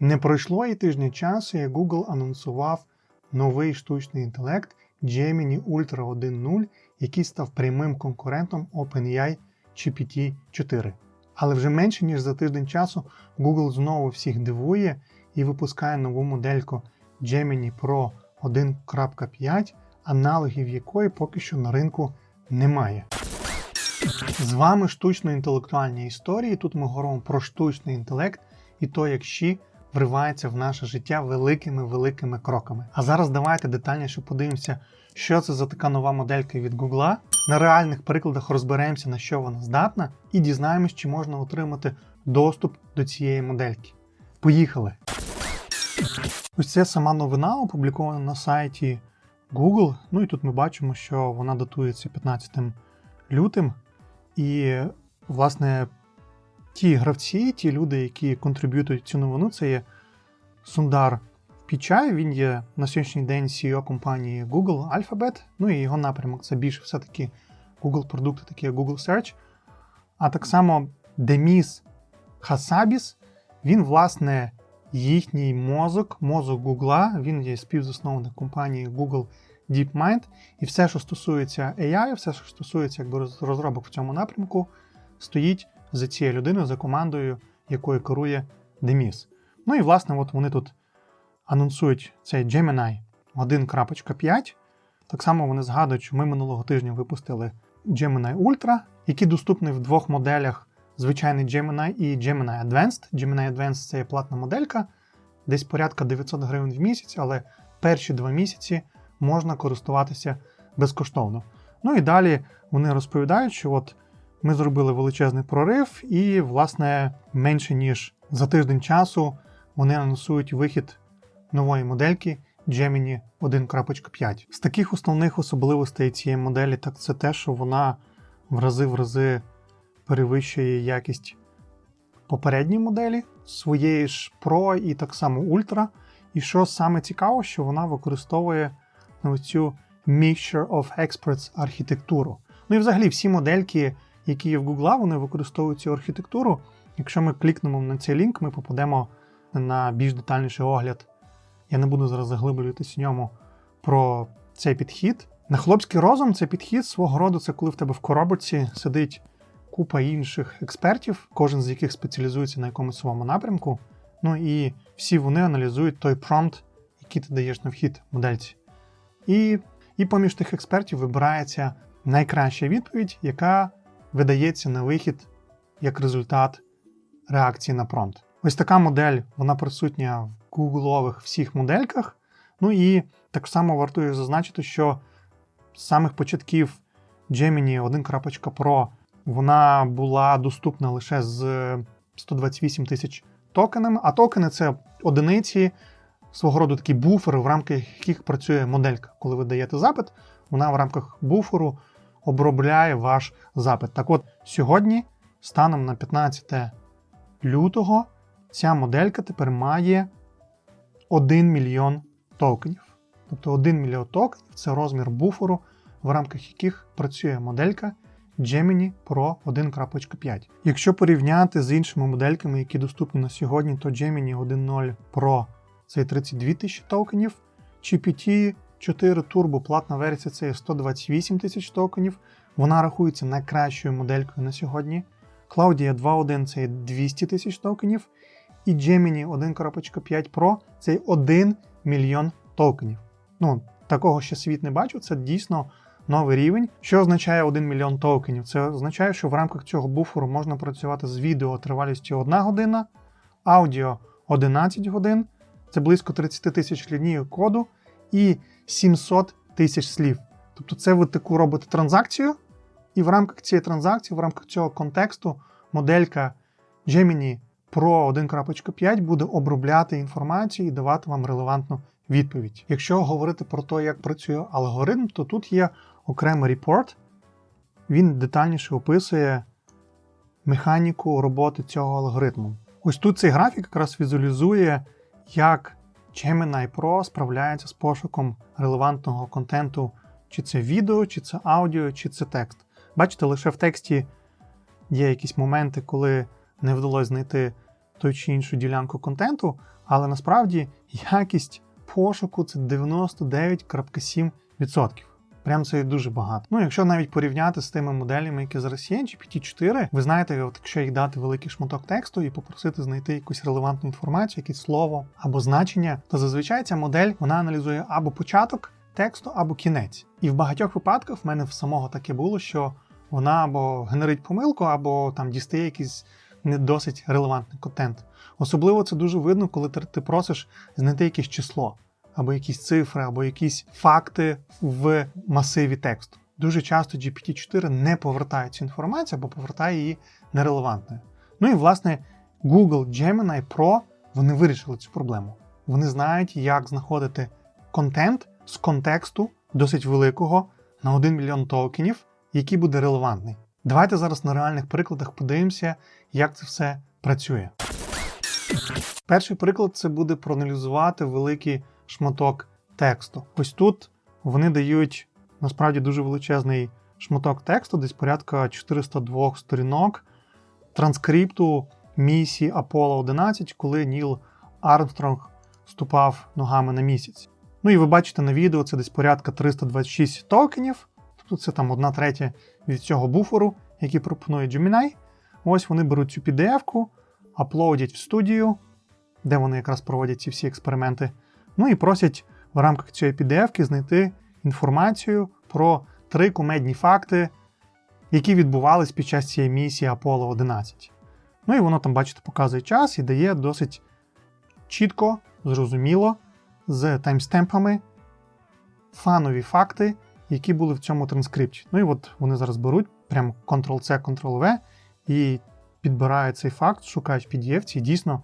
Не пройшло і тижня часу, як Google анонсував новий штучний інтелект Gemini Ultra 1.0, який став прямим конкурентом OpenAI GPT-4. Але вже менше ніж за тиждень часу Google знову всіх дивує і випускає нову модельку Gemini Pro 1.5, аналогів якої поки що на ринку немає. З вами штучно-інтелектуальні історії. Тут ми говоримо про штучний інтелект і то, як Ші вривається в наше життя великими-великими кроками. А зараз давайте детальніше подивимося, що це за така нова моделька від Google. На реальних прикладах розберемося, на що вона здатна, і дізнаємось, чи можна отримати доступ до цієї модельки. Поїхали! Ось це сама новина опублікована на сайті Google. Ну і тут ми бачимо, що вона датується 15 лютим. І, власне, ті гравці, ті люди, які контриб'ютують цю новину, це є Сундар Пічай. Він є на сьогоднішній день CEO компанії Google Alphabet. Ну і його напрямок це більше все-таки Google продукти, такі як Google Search. А так само Деміс Хасабіс, він, власне, їхній мозок, мозок Google, він є співзасновник компанії Google DeepMind. І все, що стосується AI, все, що стосується якби, розробок в цьому напрямку, стоїть за цією людиною, за командою, якою керує Деміс. Ну і власне, от вони тут анонсують цей Gemini 1.5. Так само вони згадують, що ми минулого тижня випустили Gemini Ultra, який доступний в двох моделях: звичайний Gemini і Gemini Advanced. Gemini Advanced це є платна моделька, десь порядка 900 гривень в місяць, але перші два місяці можна користуватися безкоштовно. Ну і далі вони розповідають, що от ми зробили величезний прорив, і, власне, менше ніж за тиждень часу вони анонсують вихід нової модельки Gemini 1.5. З таких основних особливостей цієї моделі, так це те, що вона в рази в рази перевищує якість попередньої моделі своєї ж Pro і так само Ultra. І що саме цікаво, що вона використовує цю Mixture of Experts архітектуру. Ну і взагалі всі модельки, які є в Google, вони використовують цю архітектуру. Якщо ми клікнемо на цей лінк, ми попадемо на більш детальніший огляд. Я не буду зараз заглиблюватися в ньому про цей підхід. На хлопський розум це підхід свого роду, це коли в тебе в коробочці сидить купа інших експертів, кожен з яких спеціалізується на якомусь своєму напрямку. Ну і всі вони аналізують той промпт, який ти даєш на вхід модельці. І, і поміж тих експертів вибирається найкраща відповідь, яка видається на вихід як результат реакції на промпт. Ось така модель, вона присутня в гуглових всіх модельках. Ну і так само вартує зазначити, що з самих початків Gemini 1.Pro вона була доступна лише з 128 тисяч токенами, а токени це одиниці свого роду такі буфери, в рамках яких працює моделька. Коли ви даєте запит, вона в рамках буферу обробляє ваш запит. Так от, сьогодні, станом на 15 лютого, ця моделька тепер має 1 мільйон токенів. Тобто 1 мільйон токенів це розмір буферу, в рамках яких працює моделька Gemini Pro 1.5. Якщо порівняти з іншими модельками, які доступні на сьогодні, то Gemini 1.0 Pro це 32 тисячі токенів, GPT 4 Turbo платна версія це 128 тисяч токенів. Вона рахується найкращою моделькою на сьогодні. Cloudia 2.1 це 200 тисяч токенів. І Gemini 1.5 Pro це 1 мільйон токенів. Ну, такого ще світ не бачив, це дійсно новий рівень. Що означає 1 мільйон токенів? Це означає, що в рамках цього буферу можна працювати з відео тривалістю 1 година, аудіо 11 годин, це близько 30 тисяч лінійок коду і 700 тисяч слів. Тобто, це ви таку робите транзакцію, і в рамках цієї транзакції, в рамках цього контексту, моделька Gemini Pro 1.5 буде обробляти інформацію і давати вам релевантну відповідь. Якщо говорити про те, як працює алгоритм, то тут є окремий репорт, він детальніше описує механіку роботи цього алгоритму. Ось тут цей графік якраз візуалізує, як Gemini Pro справляється з пошуком релевантного контенту, чи це відео, чи це аудіо, чи це текст. Бачите, лише в тексті є якісь моменти, коли не вдалося знайти ту чи іншу ділянку контенту, але насправді якість пошуку це 99,7%. Прям це дуже багато. Ну, якщо навіть порівняти з тими моделями, які зараз є, GPT-4, ви знаєте, от якщо їх дати великий шматок тексту і попросити знайти якусь релевантну інформацію, якесь слово або значення, то зазвичай ця модель вона аналізує або початок тексту, або кінець. І в багатьох випадках в мене в самого таке було, що вона або генерить помилку, або там дістає якийсь не досить релевантний контент. Особливо це дуже видно, коли ти, просиш знайти якесь число, або якісь цифри, або якісь факти в масиві тексту. Дуже часто GPT-4 не повертає цю інформацію, або повертає її нерелевантною. Ну і власне Google Gemini Pro вони вирішили цю проблему. Вони знають, як знаходити контент з контексту досить великого на 1 мільйон токенів, який буде релевантний. Давайте зараз на реальних прикладах подивимося, як це все працює. Перший приклад це буде проаналізувати великий шматок тексту. Ось тут вони дають насправді дуже величезний шматок тексту, десь порядка 402 сторінок транскрипту місії Apollo 11, коли Ніл Армстронг ступав ногами на місяць. Ну і ви бачите на відео це десь порядка 326 токенів, тобто це там одна третя від цього буферу, який пропонує Gemini. Ось вони беруть цю PDF-ку, аплодять в студію, де вони якраз проводять ці всі експерименти. Ну і просять в рамках цієї PDF-ки знайти інформацію про три кумедні факти, які відбувались під час цієї місії Apollo 11. Ну і воно там, бачите, показує час і дає досить чітко, зрозуміло, з таймстемпами фанові факти, які були в цьому транскрипті. Ну і от вони зараз беруть прямо Ctrl-C, Ctrl-V і підбирають цей факт, шукають в PDF, і дійсно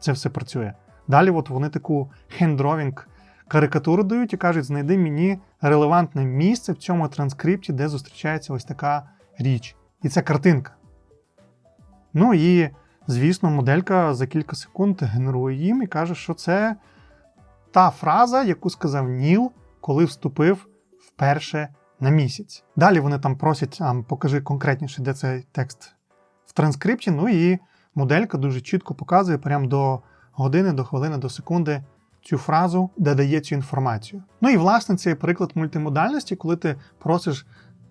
це все працює. Далі от вони таку хендровінг карикатуру дають і кажуть, знайди мені релевантне місце в цьому транскрипті, де зустрічається ось така річ. І це картинка. Ну і, звісно, моделька за кілька секунд генерує їм і каже, що це та фраза, яку сказав Ніл, коли вступив вперше на місяць. Далі вони там просять, а, покажи конкретніше, де цей текст в транскрипті. Ну і моделька дуже чітко показує прямо до години, до хвилини, до секунди цю фразу, де дає цю інформацію. Ну і власне цей приклад мультимодальності, коли ти просиш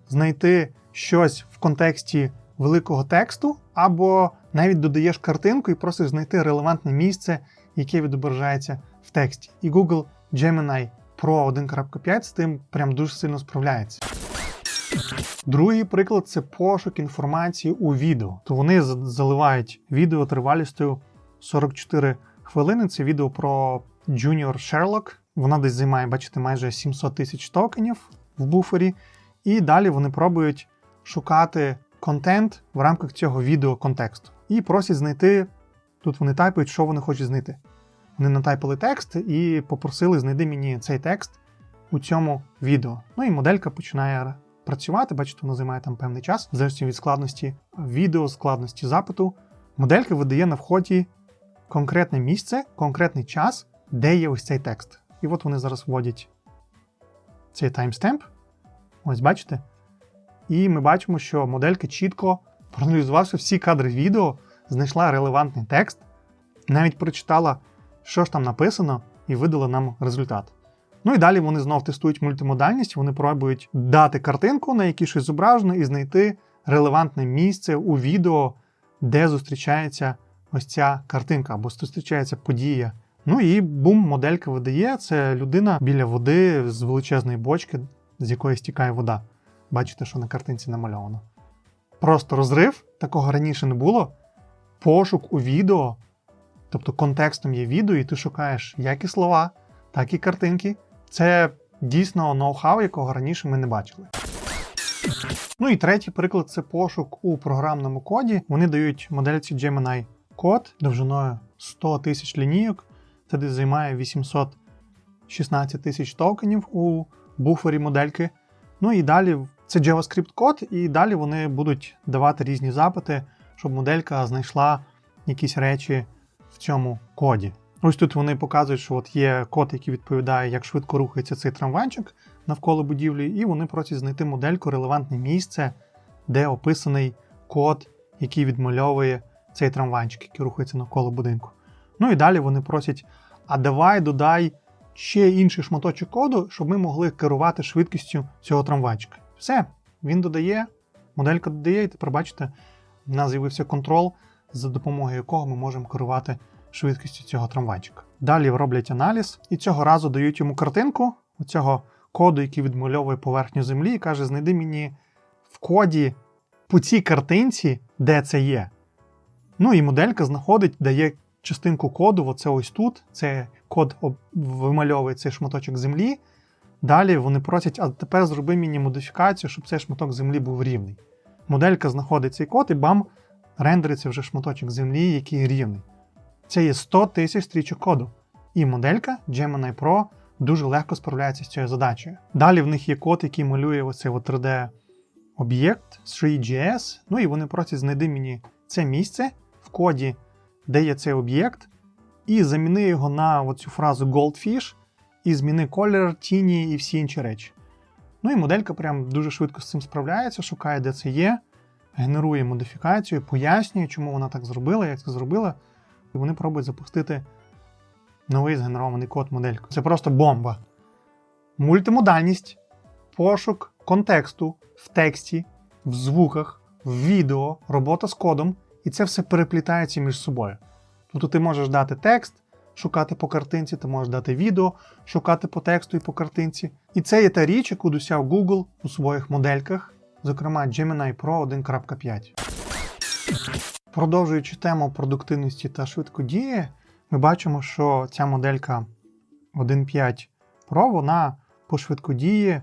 знайти щось в контексті великого тексту, або навіть додаєш картинку і просиш знайти релевантне місце, яке відображається в тексті. І Google Gemini Pro 1.5 з тим прям дуже сильно справляється. Другий приклад це пошук інформації у відео. То вони за- заливають відео тривалістю 44 хвилини. Це відео про Junior Sherlock. Вона десь займає, бачите, майже 700 тисяч токенів в буфері. І далі вони пробують шукати контент в рамках цього відео контексту. І просять знайти. Тут вони тайпують, що вони хочуть знайти. Вони натайпили текст і попросили знайди мені цей текст у цьому відео. Ну і моделька починає працювати. Бачите, воно займає там певний час, в залежності від складності відео, складності запиту. Моделька видає на вході конкретне місце, конкретний час, де є ось цей текст. І от вони зараз вводять цей таймстемп. Ось бачите. І ми бачимо, що моделька чітко, проаналізувавши всі кадри відео, знайшла релевантний текст, навіть прочитала, що ж там написано, і видала нам результат. Ну і далі вони знов тестують мультимодальність, вони пробують дати картинку, на якій щось зображено, і знайти релевантне місце у відео, де зустрічається ось ця картинка або зустрічається подія. Ну і бум, моделька видає. Це людина біля води з величезної бочки, з якої стікає вода. Бачите, що на картинці намальовано. Просто розрив, такого раніше не було. Пошук у відео, тобто контекстом є відео, і ти шукаєш як і слова, так і картинки. Це дійсно ноу-хау, якого раніше ми не бачили. Ну і третій приклад це пошук у програмному коді. Вони дають модельці Gemini код довжиною 100 тисяч лінійок. Це десь займає 816 тисяч токенів у буфері модельки. Ну і далі це JavaScript код, і далі вони будуть давати різні запити, щоб моделька знайшла якісь речі в цьому коді. Ось тут вони показують, що от є код, який відповідає, як швидко рухається цей трамвайчик навколо будівлі, і вони просять знайти модельку релевантне місце, де описаний код, який відмальовує цей трамвайчик, який рухається навколо будинку. Ну і далі вони просять: а давай додай ще інший шматочок коду, щоб ми могли керувати швидкістю цього трамвайчика. Все, він додає, моделька додає, і тепер бачите, в нас з'явився контрол, за допомогою якого ми можемо керувати швидкістю цього трамвайчика. Далі роблять аналіз і цього разу дають йому картинку цього коду, який відмальовує поверхню землі, і каже: знайди мені в коді по цій картинці, де це є. Ну і моделька знаходить, дає частинку коду, оце ось тут. Це код вимальовує цей шматочок землі. Далі вони просять, а тепер зроби мені модифікацію, щоб цей шматок землі був рівний. Моделька знаходить цей код і бам, рендериться вже шматочок землі, який рівний. Це є 100 тисяч стрічок коду. І моделька Gemini Pro дуже легко справляється з цією задачею. Далі в них є код, який малює оцей 3D об'єкт 3GS. Ну і вони просять знайди мені це місце коді, де є цей об'єкт, і заміни його на оцю фразу Goldfish, і зміни колір, тіні і всі інші речі. Ну і моделька прям дуже швидко з цим справляється, шукає, де це є, генерує модифікацію, пояснює, чому вона так зробила, як це зробила. І вони пробують запустити новий згенерований код модельку. Це просто бомба. Мультимодальність, пошук контексту в тексті, в звуках, в відео, робота з кодом, і це все переплітається між собою. Тобто ти можеш дати текст, шукати по картинці, ти можеш дати відео, шукати по тексту і по картинці. І це є та річ, яку досяг Google у своїх модельках, зокрема Gemini Pro 1.5. Продовжуючи тему продуктивності та швидкодії, ми бачимо, що ця моделька 1.5 Pro вона по швидкодії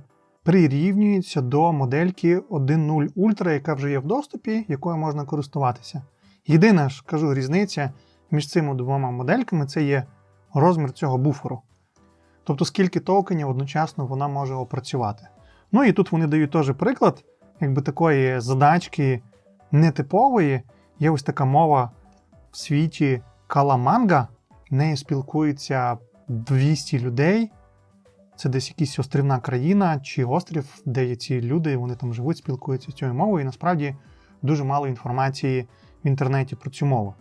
прирівнюється до модельки 1.0 Ultra, яка вже є в доступі, якою можна користуватися. Єдина ж кажу, різниця між цими двома модельками це є розмір цього буферу. Тобто, скільки токенів одночасно вона може опрацювати. Ну і тут вони дають теж приклад, якби такої задачки нетипової. Є ось така мова в світі Каламанга, нею спілкується 200 людей. Це десь якась острівна країна чи острів, де є ці люди, вони там живуть, спілкуються цією мовою, і насправді дуже мало інформації в інтернеті про цю мову.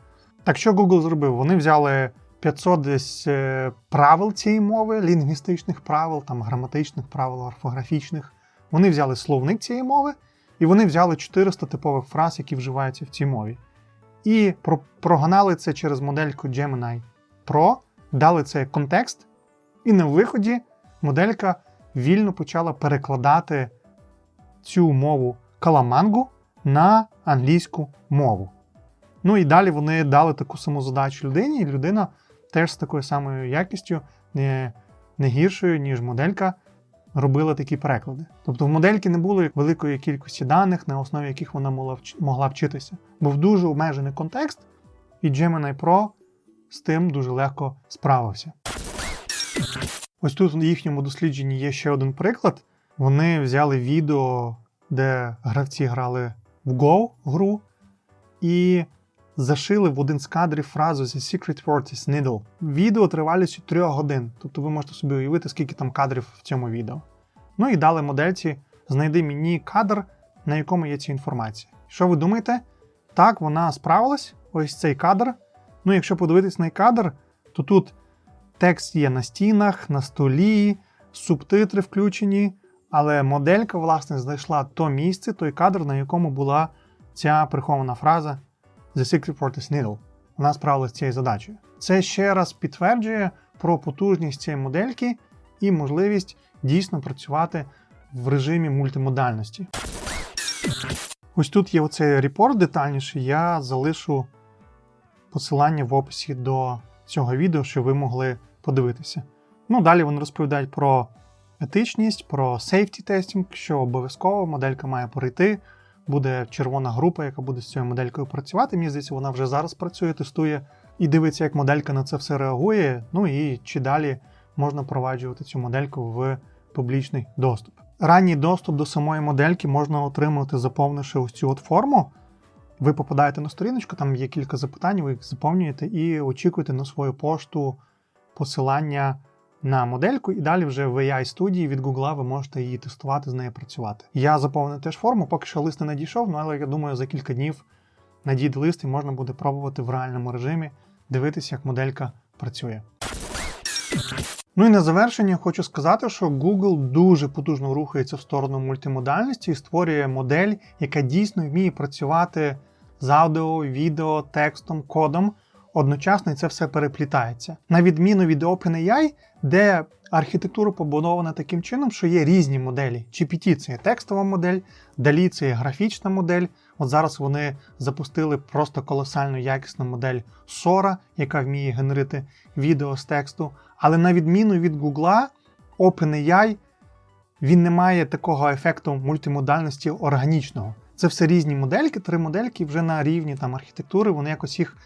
Так що Google зробив? Вони взяли 500 десь е, правил цієї мови, лінгвістичних правил, там граматичних правил, орфографічних. Вони взяли словник цієї мови, і вони взяли 400 типових фраз, які вживаються в цій мові. І про- прогнали це через модельку Gemini Pro, дали це контекст, і на виході моделька вільно почала перекладати цю мову каламангу на англійську мову. Ну і далі вони дали таку саму задачу людині, і людина теж з такою самою якістю, не, не гіршою, ніж моделька, робила такі переклади. Тобто в модельки не було великої кількості даних, на основі яких вона могла, вч- могла вчитися. Був дуже обмежений контекст, і Gemini Pro з тим дуже легко справився. Ось тут в їхньому дослідженні є ще один приклад. Вони взяли відео, де гравці грали в Go гру, і зашили в один з кадрів фразу The Secret Word is Needle. Відео тривалістю 3 годин. Тобто ви можете собі уявити, скільки там кадрів в цьому відео. Ну і дали модельці знайди мені кадр, на якому є ця інформація. Що ви думаєте? Так, вона справилась. Ось цей кадр. Ну, якщо подивитись на кадр, то тут текст є на стінах, на столі, субтитри включені, але моделька, власне, знайшла то місце, той кадр, на якому була ця прихована фраза The Secret Word is Needle. Вона справилася з цією задачею. Це ще раз підтверджує про потужність цієї модельки і можливість дійсно працювати в режимі мультимодальності. Ось тут є оцей репорт детальніший. Я залишу посилання в описі до цього відео, щоб ви могли подивитися. Ну, далі вони розповідають про етичність, про safety testing, що обов'язково моделька має пройти. Буде червона група, яка буде з цією моделькою працювати. Мені здається, вона вже зараз працює, тестує і дивиться, як моделька на це все реагує. Ну і чи далі можна впроваджувати цю модельку в публічний доступ. Ранній доступ до самої модельки можна отримати, заповнивши ось цю от форму. Ви попадаєте на сторіночку, там є кілька запитань, ви їх заповнюєте і очікуєте на свою пошту посилання на модельку, і далі вже в AI студії від Google ви можете її тестувати, з нею працювати. Я заповнив теж форму, поки що лист не надійшов, ну, але я думаю, за кілька днів надійде лист і можна буде пробувати в реальному режимі дивитися, як моделька працює. Ну і на завершення хочу сказати, що Google дуже потужно рухається в сторону мультимодальності і створює модель, яка дійсно вміє працювати з аудіо, відео, текстом, кодом. Одночасно і це все переплітається. На відміну від OpenAI, де архітектура побудована таким чином, що є різні моделі. GPT це є текстова модель, DALL-E це є графічна модель. От зараз вони запустили просто колосально якісну модель Sora, яка вміє генерити відео з тексту. Але на відміну від Google, OpenAI він не має такого ефекту мультимодальності органічного. Це все різні модельки, три модельки вже на рівні там архітектури, вони якось їх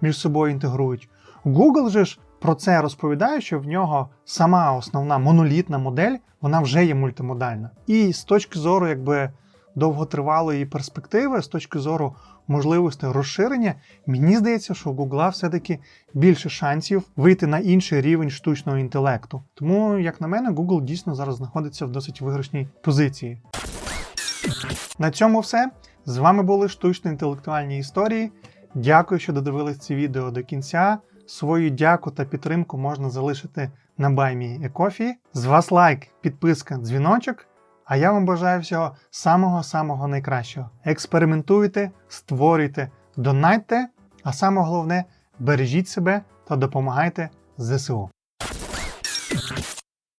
між собою інтегрують. Google же ж про це розповідає, що в нього сама основна монолітна модель, вона вже є мультимодальна. І з точки зору якби довготривалої перспективи, з точки зору можливостей розширення, мені здається, що у Google все-таки більше шансів вийти на інший рівень штучного інтелекту. Тому, як на мене, Google дійсно зараз знаходиться в досить виграшній позиції. На цьому все. З вами були штучно-інтелектуальні історії. Дякую, що додивились це відео до кінця. Свою дяку та підтримку можна залишити на баймі Екофі. З вас лайк, підписка, дзвіночок. А я вам бажаю всього самого-самого найкращого. Експериментуйте, створюйте, донайте, а саме головне бережіть себе та допомагайте ЗСУ.